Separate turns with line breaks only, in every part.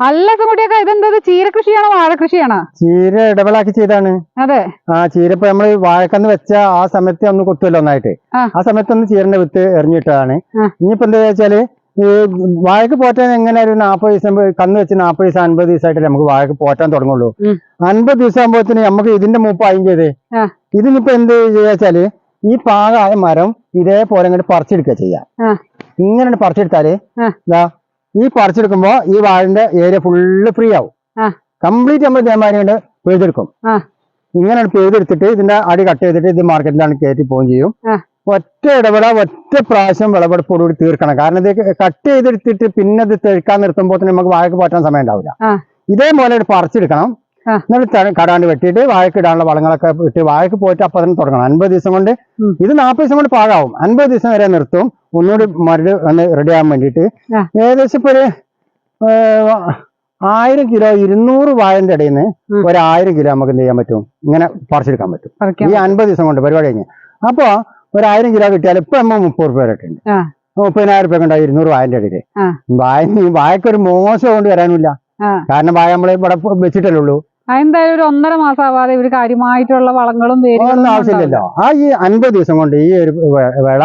അല്ല സുകുട്ടിയൊക്കെ ഇതെന്തത് ചീര കൃഷിയാണോ വാഴ കൃഷിയാണോ
ചീര ഇടവിളാക്കി ചെയ്താണ്.
അതെ.
ആ ചീര ഇപ്പൊ നമ്മൾ വാഴക്കന്ന് വെച്ച ആ സമയത്ത് ഒന്ന് കൊത്തുമല്ലോ ഒന്നായിട്ട്.
ആ.
സമയത്ത് ഒന്ന് ചീരന്റെ വിത്ത് എറിഞ്ഞിട്ടതാണ്. ഇനിയിപ്പോ എന്താ വെച്ചാൽ ഈ വാഴക്ക് പോറ്റാൻ എങ്ങനെ ഒരു നാപ്പത് ദിവസം കന്ന് വെച്ച് നാപ്പത് ദിവസം അൻപത് ദിവസമായിട്ട് നമുക്ക് വാഴക്ക് പോറ്റാൻ തുടങ്ങുള്ളൂ. അൻപത് ദിവസം ആകുമ്പോഴത്തേന് നമുക്ക് ഇതിന്റെ മൂപ്പ് അയും ചെയ്തേ. ഇതിനിപ്പോ എന്ത് ചെയ്യാച്ചാൽ ഈ പാകായ മരം ഇതേപോലെ അങ്ങോട്ട് പറിച്ചെടുക്കുക ചെയ്യാം. ഇങ്ങനെ പറിച്ചെടുത്താൽ ഈ പറിച്ചെടുക്കുമ്പോ ഈ വാഴന്റെ ഏരിയ ഫുള്ള് ഫ്രീ ആവും. കംപ്ലീറ്റ് നമ്മൾ ഇതേമാതിരി കൊണ്ട്
പെയ്തെടുക്കും.
ഇങ്ങനെ പെയ്തെടുത്തിട്ട് ഇതിന്റെ അടി കട്ട് ചെയ്തിട്ട് ഇത് മാർക്കറ്റിലാണ് കയറ്റി പോവുകയും ചെയ്യും. ഒറ്റ ഇടപെട ഒറ്റ പ്രാവശ്യം വിളവെടുപ്പോടുകൂടി തീർക്കണം കാരണം ഇത് കട്ട് ചെയ്തെടുത്തിട്ട് പിന്നെ ഇത് തെഴുക്കാൻ നിർത്തുമ്പോൾ തന്നെ നമുക്ക് വാഴക്ക് പോറ്റാൻ സമയം ഉണ്ടാവില്ല. ഇതേപോലെ പറിച്ചെടുക്കണം. എന്നിട്ട് കടാണ്ട് വെട്ടിയിട്ട് വാഴക്ക് ഇടാനുള്ള വളങ്ങളൊക്കെ ഇട്ട് വാഴക്ക് പോയിട്ട് അപ്പൊ തന്നെ തുടങ്ങണം. അൻപത് ദിവസം കൊണ്ട്. ഇത് നാൽപ്പത് ദിവസം കൊണ്ട് പാകാവും. അൻപത് ദിവസം വരെ നിർത്തും. ഒന്നുകൂടി മരട് ഒന്ന് റെഡി ആകാൻ വേണ്ടിയിട്ട്. ഏകദേശം ഇപ്പൊ ഒരു ആയിരം കിലോ ഇരുന്നൂറ് വാഴന്റെ ഇടയിൽ നിന്ന്. ഒരു ആയിരം കിലോ നമുക്ക് എന്ത് ചെയ്യാൻ പറ്റും? ഇങ്ങനെ പറിച്ചെടുക്കാൻ പറ്റും. ഈ അൻപത് ദിവസം കൊണ്ട് പരിപാടി കഴിഞ്ഞ്. അപ്പൊ ഒരു ആയിരം കിലോ കിട്ടിയാൽ ഇപ്പൊ നമ്മൾ മുപ്പത് റുപ്യ വരെ ഉണ്ട്. മുപ്പതിനായിരം റുപ്യ ഉണ്ടാവും ഇരുന്നൂറ് വാഴന്റെ ഇടയിൽ വായ വായക്കൊരു മോശം കൊണ്ട് വരാനില്ല കാരണം വായ നമ്മളെ ഇവിടെ വെച്ചിട്ടല്ലേ ഉള്ളൂ.
അതെന്തായാലും ഒരു ഒന്നര മാസം ആവാതെ ഇവർ കാര്യമായിട്ടുള്ള വളങ്ങളും വേരുകളും
ആവശ്യമില്ലല്ലോ ആ ഈ അൻപത് ദിവസം കൊണ്ട് ഈ ഒരു വേള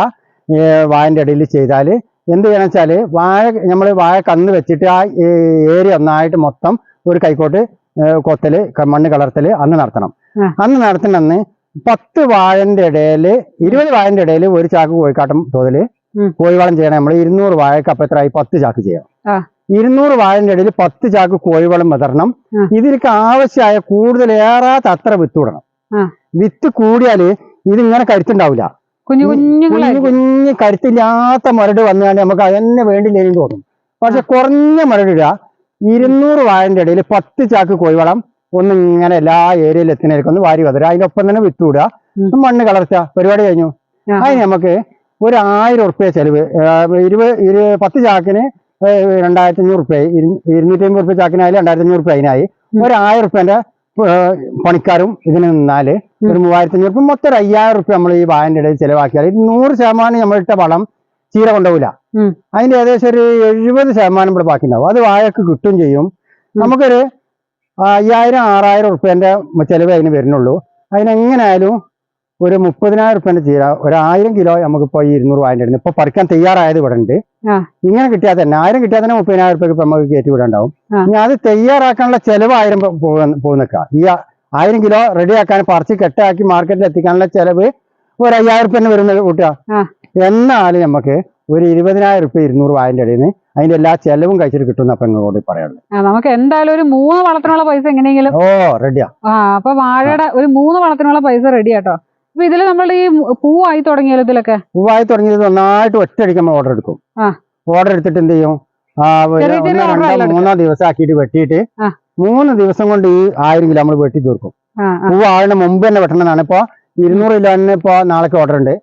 വായന്റെ ഇടയിൽ ചെയ്താൽ എന്ത് ചെയ്യണം വെച്ചാൽ വാഴ നമ്മൾ വാഴ കന്ന് വെച്ചിട്ട് ആ ഏരിയ ഒന്നായിട്ട് മൊത്തം ഒരു കൈക്കോട്ട് കൊത്തൽ മണ്ണ് കളർത്തൽ അന്ന് നടത്തണം. അന്ന് നടത്തണന്ന് പത്ത് വാഴന്റെ ഇടയിൽ ഇരുപത് വാഴന്റെ ഇടയിൽ ഒരു ചാക്ക് കോഴിക്കാട്ടം
തോതിൽ.
കോഴിവളം ചെയ്യണം നമ്മൾ ഇരുന്നൂറ് വാഴക്ക് അപ്പൊ എത്രയായി പത്ത് ചാക്ക് ചെയ്യണം. ഇരുന്നൂറ് വാഴന്റെ ഇടയിൽ പത്ത് ചാക്ക് കോഴിവളം വിതരണം. ഇതിലേക്ക് ആവശ്യമായ കൂടുതൽ ഏറാത്ത അത്ര വിത്ത് വിടണം. വിത്ത് കൂടിയാൽ ഇതിങ്ങനെ കരുത്തുണ്ടാവില്ല
കുഞ്ഞു കുഞ്ഞു
കുഞ്ഞു കുഞ്ഞു കരുത്തില്ലാത്ത മരട് വന്നാൽ നമുക്ക് അതന്നെ വേണ്ടില്ലെന്ന് തോന്നും. പക്ഷെ കുറഞ്ഞ മരടിടുക ഇരുന്നൂറ് വാഴന്റെ ഇടയിൽ പത്ത് ചാക്ക് കോഴിവളം ഒന്ന് ഇങ്ങനെ എല്ലാ ഏരിയയിൽ എത്തുന്നതിലേക്ക് ഒന്ന് വാരി വതരുക അതിനൊപ്പം തന്നെ വിത്ത് വിടുക. മണ്ണ് കളർച്ച പരിപാടി കഴിഞ്ഞു. അതിന് നമുക്ക് ഒരു ആയിരം ഉറുപ്പ്യ ചെലവ് ഇരുപത് ഇരു പത്ത് ചാക്കിന് രണ്ടായിരത്തി അഞ്ഞൂറ് റുപ്യ ഇരുന്നൂറ്റി അമ്പത് റുപ്യ ചാക്കിനായാലും രണ്ടായിരത്തി അഞ്ഞൂറ് റുപ്യ അതിനായി. ഒരു ആയിരം റുപ്യന്റെ പണിക്കാരും ഇതിന് നിന്നാൽ ഒരു മൂവായിരത്തി അഞ്ഞൂറ് റുപ്യ മൊത്തം ഒരു അയ്യായിരം റുപ്യ നമ്മൾ ഈ വായന്റെ ഇടയിൽ ചെലവാക്കിയാൽ നൂറ് ശതമാനം നമ്മളിട്ട വളം ചീര കൊണ്ടുപോകില്ല അതിന്റെ ഏകദേശം ഒരു എഴുപത് ശതമാനം ഇവിടെ ബാക്കി ഉണ്ടാവും അത് വാഴക്ക് കിട്ടും ചെയ്യും. നമുക്കൊരു അയ്യായിരം ആറായിരം റുപ്യന്റെ ചെലവ് അതിന് വരുന്നുള്ളൂ. അതിനെങ്ങനെയായാലും ഒരു മുപ്പതിനായിരം റുപ്യന്റെ ചീര ഒരു ആയിരം കിലോ നമുക്കിപ്പോ ഈ ഇരുന്നൂറ് വായന്റെ ഇടുന്നു ഇപ്പൊ പറിക്കാൻ തയ്യാറായത് ഇവിടെ ഉണ്ട്. ഇങ്ങനെ കിട്ടിയാൽ തന്നെ ആയിരം കിട്ടിയാൽ തന്നെ മുപ്പതിനായിരം റുപ്യക്ക് ഇപ്പൊ നമുക്ക് കയറ്റി വിടാണ്ടാവും. ഇനി അത് തയ്യാറാക്കാനുള്ള ചെലവ് ആയിരം പോകുന്നേക്കാം ഈ ആയിരം കിലോ റെഡിയാക്കാൻ പറിച്ച് കെട്ടാക്കി മാർക്കറ്റിൽ എത്തിക്കാനുള്ള ചെലവ് ഒരു അയ്യായിരം റുപ്യ വരുന്നത് കൂട്ടുക. എന്നാലും നമുക്ക് ഒരു ഇരുപതിനായിരം റുപ്യ ഇരുന്നൂറ് വായന്റെ ഇടയിൽ നിന്ന് അതിന്റെ എല്ലാ ചെലവും കഴിച്ചിട്ട് കിട്ടുന്ന അപ്പൊ നിങ്ങളോട് പറയാനുള്ളത്.
നമുക്ക് എന്തായാലും ഒരു മൂന്ന് വളത്തിനുള്ള പൈസ എങ്ങനെയെങ്കിലും
ഓ റെഡിയാ
അപ്പൊ വാഴയുടെ ഒരു മൂന്ന് വളത്തിനുള്ള പൈസ റെഡി ആട്ടോ അപ്പൊ ഇതിൽ നമ്മൾ ഈ പൂവായി തുടങ്ങിയാലോ ഇതിലൊക്കെ?
പൂവായി തുടങ്ങിയത് നന്നായിട്ട് ഒറ്റയടിക്ക് നമ്മൾ ഓർഡർ എടുക്കും. ഓർഡർ എടുത്തിട്ട് എന്ത് ചെയ്യും? ആ രണ്ടോ മൂന്നോ ദിവസം ആക്കിയിട്ട് വെട്ടിയിട്ട് മൂന്ന് ദിവസം കൊണ്ട് ഈ ആയിരം കിലോ നമ്മൾ വെട്ടി തീർക്കും. പൂവ് ആളിന് മുമ്പ് തന്നെ വെട്ടണമെന്നാണ് ഇപ്പൊ ഇരുന്നൂറ് കിലോ തന്നെ ഇപ്പൊ നാളേക്ക് ഓർഡർ ഉണ്ട്.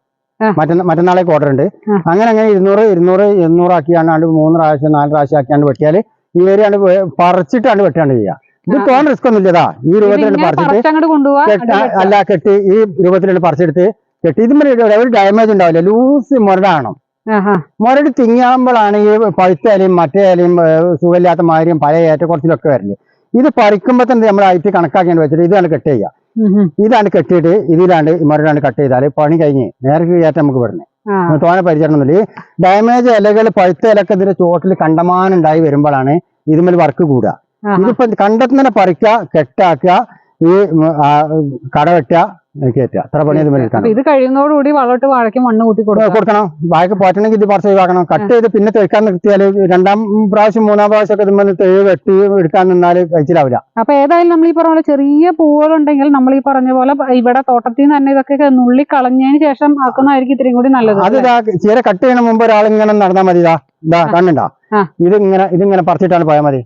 മറ്റന്നാ മറ്റന്നാളേക്ക് ഓർഡർ ഉണ്ട്. അങ്ങനെ അങ്ങനെ ഇരുന്നൂറ് ഇരുന്നൂറ് ഇരുന്നൂറ് ആക്കിയാണ്ട് മൂന്ന് പ്രാവശ്യം നാല് പ്രാവശ്യം ആക്കിയാണ്ട് വെട്ടിയാൽ ഈ ഏരിയാണ്ട് പറിച്ചിട്ടാണ് വെട്ടാണ്ട് ചെയ്യുക. ഇത് പോകാൻ റിസ്ക് ഒന്നും ഇല്ലതാ ഈ
രൂപത്തിൽ
പറിച്ചിട്ട് അല്ല കെട്ടി ഈ രൂപത്തിലുള്ള പറിച്ചെടുത്ത് കെട്ടി. ഇതുമ്മേ ഒരു ഡാമേജ് ഉണ്ടാവില്ല. ലൂസ് മുരടാണോ. മുരട് തിങ്ങിയാകുമ്പോഴാണ് ഈ പഴുത്ത ഇലയും മറ്റേ ഇലയും ഏഹ്, സുഖമില്ലാത്ത മാതിരിയും പല ഏറ്റക്കുറച്ചിലൊക്കെ വരൽ. ഇത് പറിക്കുമ്പോൾ തന്നെ നമ്മൾ ഐറ്റി കണക്കാക്കിയാണ് വെച്ചിട്ട് ഇതാണ് കെട്ട് ചെയ്യുക. ഇതാണ് കെട്ടിയിട്ട് ഇതിലാണ്ട് മുരടാണ് മുരടാണ്ട് കട്ട് ചെയ്താൽ പണി കഴിഞ്ഞ് നേരെ കയറ്റം നമുക്ക് വരുന്നത് തോനെ പരിചരണമൊന്നുമില്ല ഈ ഡാമേജ് ഇലകൾ പഴുത്ത ഇലക്കെ ഇതിന്റെ ചോട്ടിൽ കണ്ടമാനം ഉണ്ടായി വരുമ്പോഴാണ് ഇതുമേൽ വർക്ക് കൂടുക. ഇതിപ്പോ കണ്ടെത്തുന്നതിനെ പറിക്കുക കെട്ടാക്ക ഈ കടവെട്ട കയറ്റുക. അത്ര പണി എടുക്കണം
ഇത് കഴിയുന്നതോടുകൂടി വളമിട്ട് വാഴയ്ക്ക് മണ്ണ് കൂട്ടി കൊടുക്കുക
കൊടുക്കണം. വാഴയ്ക്ക് പോറ്റണമെങ്കിൽ ഇത് പറിച്ച് ഒഴിവാക്കണം. കട്ട് ചെയ്ത് പിന്നെ തേക്കാൻ നിർത്തിയാൽ രണ്ടാം പ്രാവശ്യം മൂന്നാം പ്രാവശ്യം ഒക്കെ ഇതുമ്പോൾ തേവ് വെട്ടി എടുക്കാൻ നിന്നാൽ കഴിച്ചിലാവില്ല.
അപ്പൊ ഏതായാലും നമ്മൾ ഈ പറഞ്ഞ പോലെ ചെറിയ പൂവുകളുണ്ടെങ്കിൽ നമ്മൾ ഈ പറഞ്ഞ പോലെ ഇവിടെ തോട്ടത്തിൽ നിന്ന് തന്നെ ഇതൊക്കെ നുള്ളി കളഞ്ഞതിന് ശേഷം ആക്കുന്നതായിരിക്കും ഇത്രയും കൂടി നല്ലത്.
അത് ഇതാ ചീര കട്ട് ചെയ്യണ മുമ്പ് ഒരാൾ ഇങ്ങനെ നടന്നാൽ മതി ഇതാ. ഇതിങ്ങനെ കണ്ണുണ്ടാ. ഇത് ഇതിങ്ങനെ പറിച്ചിട്ടാണ് പോയാൽ മതി.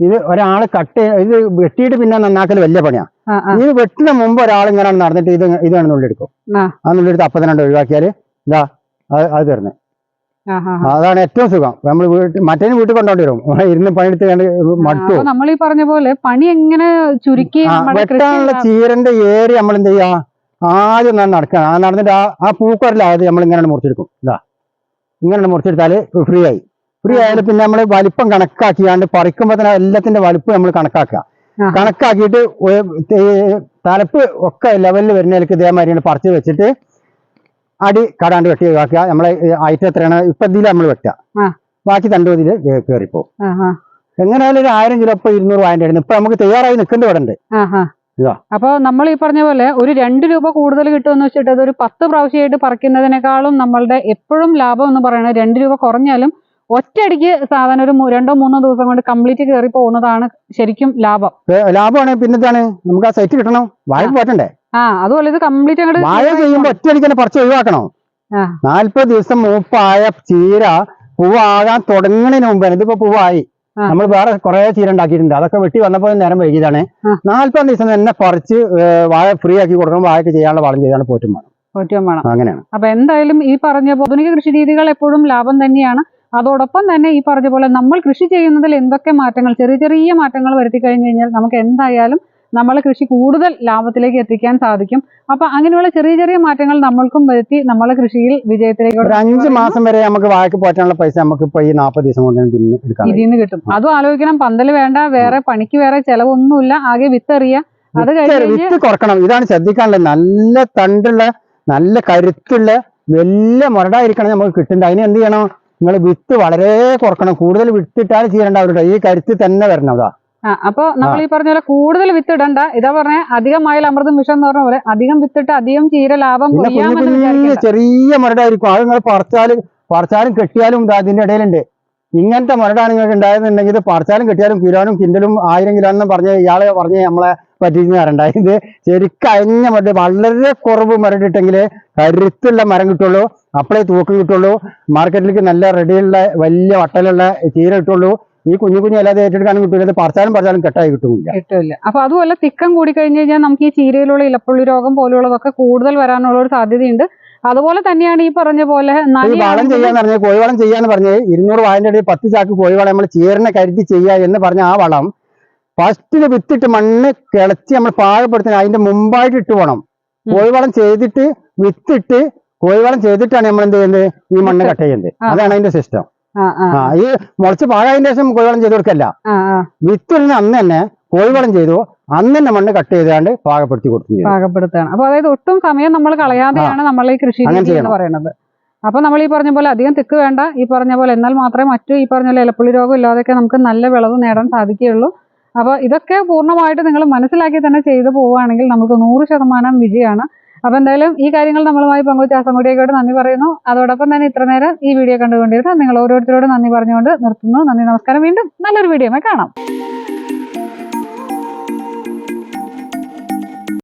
ഇത് ഒരാൾ കട്ട് ഇത് വെട്ടിയിട്ട് പിന്നെ നന്നാക്കൽ വലിയ
പണിയാണ്.
ഇത് വെട്ടുന്ന മുമ്പ് ഒരാൾ ഇങ്ങനെ നടന്നിട്ട് ഇത് ഇതാണ് നുള്ളിയെടുക്കും
ആ.
നുള്ളിയെടുത്ത് അപ്പം തന്നെ ഒഴിവാക്കിയാൽ ഇതാ അത് തരുന്നത്. അതാണ് ഏറ്റവും സുഖം. നമ്മൾ വീട്ടിൽ മറ്റേ വീട്ടിൽ കൊണ്ടോണ്ടി വരും ഇരുന്ന് പണിയെടുത്ത് കണ്ട് മടുത്തു
നമ്മൾ ഈ പറഞ്ഞ പോലെ പണി എങ്ങനെ ചുരുക്കി
വെട്ടാനുള്ള ചീരന്റെ ഏരി നമ്മൾ എന്ത് ചെയ്യാ? ആദ്യം ഒന്ന് നടക്കണം ആ നടന്നിട്ട് ആ ആ ആദ്യം നമ്മൾ ഇങ്ങനെ മുറിച്ചെടുക്കും. ഇതാ. ഇങ്ങനെ മുറിച്ചെടുത്താൽ ഫ്രീ ആയി. ഫ്രീ ആയാലും പിന്നെ നമ്മൾ വലിപ്പം കണക്കാക്കിയാണ്ട് പറിക്കുമ്പോൾ തന്നെ എല്ലാത്തിന്റെ വലിപ്പം നമ്മൾ കണക്കാക്കുക. കണക്കാക്കിയിട്ട് തലപ്പ് ഒക്കെ ലെവലിൽ വരുന്നതിലേക്ക് ഇതേമാതിരി പറിച്ച് വെച്ചിട്ട് അടി കടാണ്ട് വെട്ടി ഒഴിവാക്കുക നമ്മളെ ഐറ്റം എത്രയാണ്? ഇപ്പൊ ഇതിൽ നമ്മൾ വെട്ടുക. ബാക്കി തണ്ടു ഇതിൽ കയറിപ്പോ
ആ ആ.
എങ്ങനെയായാലും ഒരു ആയിരം കിലോ ഇപ്പൊ ഇരുന്നൂറ് വായന്റെ ആയിരുന്നു. ഇപ്പൊ നമുക്ക് തയ്യാറായി നിൽക്കേണ്ടി ഇവിടെ ഉണ്ട്.
അപ്പൊ നമ്മൾ ഈ പറഞ്ഞ പോലെ ഒരു രണ്ട് രൂപ കൂടുതൽ കിട്ടുമെന്ന് വെച്ചിട്ട് അത് ഒരു പത്ത് പ്രാവശ്യമായിട്ട് പറിക്കുന്നതിനേക്കാളും നമ്മളുടെ എപ്പോഴും ലാഭം എന്ന് പറയുന്നത് രണ്ട് രൂപ കുറഞ്ഞാലും ഒറ്റയടിക്ക് സാധാരണ ഒരു രണ്ടോ മൂന്നോ ദിവസം കൊണ്ട് കംപ്ലീറ്റ് കയറി പോകുന്നതാണ് ശരിക്കും ലാഭം.
ലാഭമാണ്. പിന്നെന്താണ്? നമുക്ക് ആ സൈറ്റ് കിട്ടണം. വാഴ പോറ്റണ്ടേ?
ആ അതുപോലെ ഇത് കംപ്ലീറ്റ് അങ്ങോട്ട്
വാഴ ചെയ്യുമ്പോൾ ഒറ്റയടിക്ക് തന്നെ പറിച്ച് ഒഴിവാക്കണം. നാല്പത് ദിവസം മൂപ്പായ ചീര പൂവാകാൻ തുടങ്ങുന്നതിന് മുമ്പാണ് ഇതിപ്പോ പൂവായി. നമ്മൾ വേറെ കുറെ ചീര ഉണ്ടാക്കിയിട്ടുണ്ട്. അതൊക്കെ വെട്ടി വന്നപ്പോൾ നേരം വൈകിയതാണ്. നാല്പത് ദിവസം തന്നെ പറിച്ച് വാഴ ഫ്രീ ആക്കി കൊടുക്കണം. വാഴയ്ക്ക് ചെയ്യാനുള്ള വളം ചെയ്താണ് പോറ്റും വേണം.
പോറ്റും വേണം.
അങ്ങനെയാണ്.
അപ്പൊ എന്തായാലും ഈ പറഞ്ഞ ആധുനിക കൃഷി രീതികൾ എപ്പോഴും ലാഭം തന്നെയാണ്. അതോടൊപ്പം തന്നെ ഈ പറഞ്ഞ പോലെ നമ്മൾ കൃഷി ചെയ്യുന്നതിൽ എന്തൊക്കെ മാറ്റങ്ങൾ ചെറിയ ചെറിയ മാറ്റങ്ങൾ വരുത്തി കഴിഞ്ഞു കഴിഞ്ഞാൽ നമുക്ക് എന്തായാലും നമ്മൾ കൃഷി കൂടുതൽ ലാഭത്തിലേക്ക് എത്തിക്കാൻ സാധിക്കും. അപ്പൊ അങ്ങനെയുള്ള ചെറിയ ചെറിയ മാറ്റങ്ങൾ നമ്മൾക്കും വരുത്തി നമ്മളെ കൃഷിയിൽ വിജയത്തിലേക്ക്
ഒരു അഞ്ച് മാസം വരെ നമുക്ക് വാഴക്ക് പോറ്റാനുള്ള പൈസ നമുക്ക് ഇപ്പൊ ഈ നാൽപ്പത് ദിവസം കൊണ്ട് ഇതിന്ന് പിന്നെ
ഇതിൽ നിന്ന് കിട്ടും. അതും ആലോചിക്കണം. പന്തൽ വേണ്ട വേറെ പണിക്ക് വേറെ ചെലവൊന്നുമില്ല. ആകെ വിത്തെറിയ. അത്
വിത്ത് കുറക്കണം. ഇതാണ് ശ്രദ്ധിക്കാനുള്ളത്. നല്ല തണ്ടുള്ള നല്ല കരുത്തുള്ള വലിയ മുരടായിരിക്കണം നമുക്ക് കിട്ടുന്നത്. അതിന് എന്ത് ചെയ്യണം? നിങ്ങൾ വിത്ത് വളരെ കുറക്കണം. കൂടുതൽ വിത്തിട്ടാൽ ചെയ്യണ്ടാവില്ല ഈ കരുത്തിൽ തന്നെ വരണം അതാ.
അപ്പൊ നമ്മൾ ഈ പറഞ്ഞ പോലെ കൂടുതൽ വിത്ത് ഇടണ്ട ഇതാ പറഞ്ഞ അധികമായാൽ അമൃതം വിഷം എന്ന് പറഞ്ഞ പോലെ അധികം വിത്തിട്ട് അധികം ചീര ലാഭം
ചെറിയ മുരടായിരിക്കും. അത് നിങ്ങൾ പറിച്ചാലും പറിച്ചാലും കെട്ടിയാലും അതിന്റെ ഇടയിലുണ്ട്. ഇങ്ങനത്തെ മുരടാണ് നിങ്ങൾക്ക് ഉണ്ടായെന്നുണ്ടെങ്കിൽ പറച്ചാലും പറിച്ചാലും കെട്ടിയാലും കിലോനും കിൻഡലും ആയിരം കിലോന്നും പറഞ്ഞ് ഇയാളെ പറഞ്ഞ് നമ്മളെ പറ്റിക്കുന്നുണ്ടായത് ശരിക്കും അയഞ്ഞ മരട് വളരെ കുറവ് മരം മരടിട്ടെങ്കിൽ കരുത്തുള്ള മരം കിട്ടുള്ളൂ. അപ്പളേ തൂക്കം കിട്ടുള്ളൂ. മാർക്കറ്റിലേക്ക് നല്ല റെഡിയുള്ള വലിയ വട്ടലുള്ള ചീര കിട്ടുള്ളൂ. ഈ കുഞ്ഞു കുഞ്ഞു അല്ലാതെ ഏറ്റെടുക്കാനും കിട്ടില്ല പറച്ചാലും പറിച്ചാലും പറിച്ചാലും കെട്ടായി കിട്ടുന്നില്ല.
കിട്ടില്ല. അപ്പൊ അതുപോലെ തിക്കം കൂടി കഴിഞ്ഞു കഴിഞ്ഞാൽ നമുക്ക് ഈ ചീരയിലുള്ള ഇലപ്പുള്ളി രോഗം പോലെയുള്ളതൊക്കെ കൂടുതൽ വരാനുള്ള ഒരു സാധ്യതയുണ്ട്. അതുപോലെ തന്നെയാണ് ഈ പറഞ്ഞ പോലെ
വളം ചെയ്യാന്ന് പറഞ്ഞ കോഴിവളം ചെയ്യാന്ന് പറഞ്ഞത് ഇരുന്നൂറ് വായന്റെ അടിയിൽ പത്ത് ചാക്ക് കോഴിവളം നമ്മൾ ചീരനെ കരുതി ചെയ്യുക എന്ന് പറഞ്ഞ ആ വളം ഫസ്റ്റിൽ വിത്തിട്ട് മണ്ണ് കിളച്ച് നമ്മൾ പാഴപ്പെടുത്തി അതിന്റെ മുമ്പായിട്ട് ഇട്ട് പോകണം. കോഴിവളം ചെയ്തിട്ട് വിത്തിട്ട് കോഴിവളം ചെയ്തിട്ടാണ് നമ്മൾ എന്ത് ചെയ്യുന്നത്? ഈ മണ്ണ് കട്ട് ചെയ്യുന്നത്. അതാണ് അതിന്റെ സിസ്റ്റം ഈ മുളച്ച് പാകായതിന്റെ ശേഷം കോഴിവളം ചെയ്ത് കൊടുക്കല്ല.
വിത്തിന്
വിത്തിടുന്ന അന്ന് തന്നെ കോഴിവളം ചെയ്തു അന്ന് തന്നെ മണ്ണ് കട്ട് ചെയ്താണ്ട് പാകപ്പെടുത്തി കൊടുക്കുന്നത്
പാകപ്പെടുത്താണ് അപ്പൊ അതായത് ഒട്ടും സമയം നമ്മൾ കളയാതെയാണ് നമ്മൾ ഈ കൃഷി എന്ന് പറയുന്നത്. അപ്പൊ നമ്മൾ ഈ പറഞ്ഞ പോലെ അധികം തിക്ക് വേണ്ട. ഈ പറഞ്ഞ പോലെ എന്നാൽ മാത്രമേ മറ്റു ഈ പറഞ്ഞ പോലെ ഇലപ്പുള്ളി രോഗം ഇല്ലാതെയൊക്കെ നമുക്ക് നല്ല വിളവ് നേടാൻ സാധിക്കുകയുള്ളൂ. അപ്പൊ ഇതൊക്കെ പൂർണമായിട്ട് നിങ്ങൾ മനസ്സിലാക്കി തന്നെ ചെയ്തു പോവുകയാണെങ്കിൽ നമുക്ക് നൂറ് ശതമാനം വിജയമാണ്. അപ്പൊ എന്തായാലും ഈ കാര്യങ്ങൾ നമ്മളുമായി പങ്കുവച്ച അസംകുടിയേക്കോട് നന്ദി പറയുന്നു. അതോടൊപ്പം തന്നെ ഇത്ര നേരം ഈ വീഡിയോ കണ്ടുകൊണ്ടിരുന്ന നിങ്ങൾ ഓരോരുത്തരോടും നന്ദി പറഞ്ഞുകൊണ്ട് നിർത്തുന്നു. നന്ദി നമസ്കാരം. വീണ്ടും നല്ലൊരു വീഡിയോ കാണാം.